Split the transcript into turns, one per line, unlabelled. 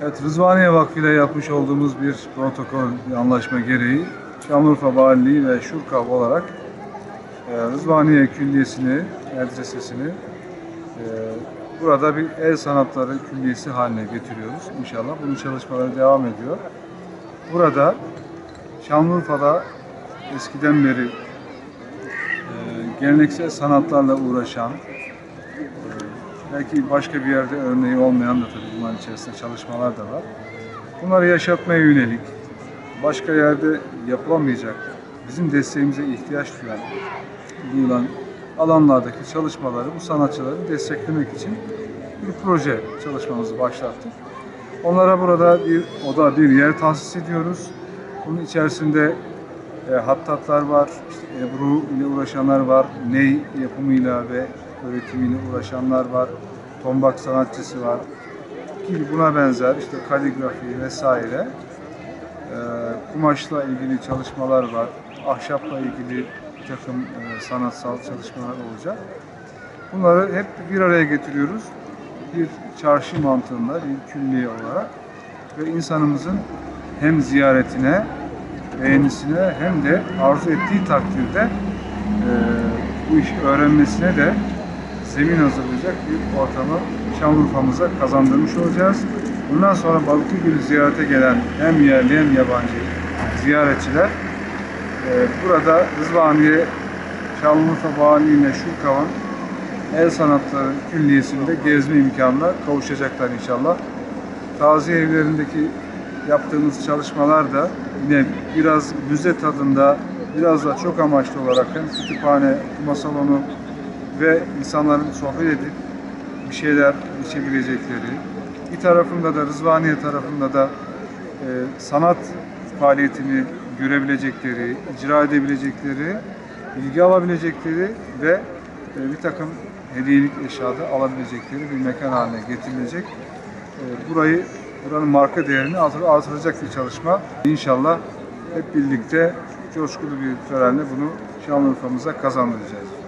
Rızvaniye Vakfı ile yapmış olduğumuz bir protokol, bir anlaşma gereği Şanlıurfa Valiliği ve Şurkav olarak e, Rızvaniye Külliyesi'ni, medresesini e, burada bir el sanatları külliyesi haline getiriyoruz. İnşallah bunun çalışmaları devam ediyor. Burada Şanlıurfa'da eskiden beri e, geleneksel sanatlarla uğraşan, Belki başka bir yerde örneği olmayan da tabii bunların içerisinde çalışmalar da var. Bunları yaşatmaya yönelik, başka yerde yapılamayacak, bizim desteğimize ihtiyaç duyan, duyulan alanlardaki çalışmaları, bu sanatçıları desteklemek için bir proje çalışmamızı başlattık. Onlara burada bir oda, bir yer tahsis ediyoruz. Bunun içerisinde e, hattatlar var, işte Ebru ile uğraşanlar var, ney yapımıyla ve öğretimiyle uğraşanlar var, tombak sanatçısı var gibi buna benzer işte kaligrafi vesaire e, kumaşla ilgili çalışmalar var, ahşapla ilgili bir takım e, sanatsal çalışmalar olacak. Bunları hep bir araya getiriyoruz. Bir çarşı mantığında, bir külliye olarak ve insanımızın hem ziyaretine, beğenisine hem de arzu ettiği takdirde e, bu işi öğrenmesine de zemin hazırlayacak bir ortamı Şanlıurfa'mıza kazandırmış olacağız. Bundan sonra Balıklı Gölü ziyarete gelen hem yerli hem yabancı ziyaretçiler e, burada Rızvaniye Şanlıurfa Valiliğine Şurkav'ın El Sanatları Külliyesi'nde gezme imkanına kavuşacaklar inşallah. Taziye evlerindeki yaptığımız çalışmalar da yine biraz müze tadında, biraz da çok amaçlı olarak hem kütüphane, okuma salonu ve insanların sohbet edip bir şeyler içebilecekleri, bir tarafında da Rızvaniye tarafında da e, sanat faaliyetini görebilecekleri, icra edebilecekleri, bilgi alabilecekleri ve e, bir takım hediyelik eşyada alabilecekleri bir mekan haline getirilecek. E, burayı, buranın marka değerini artır- artıracak bir çalışma. İnşallah hep birlikte coşkulu bir törenle bunu Şanlıurfa'mıza kazandıracağız.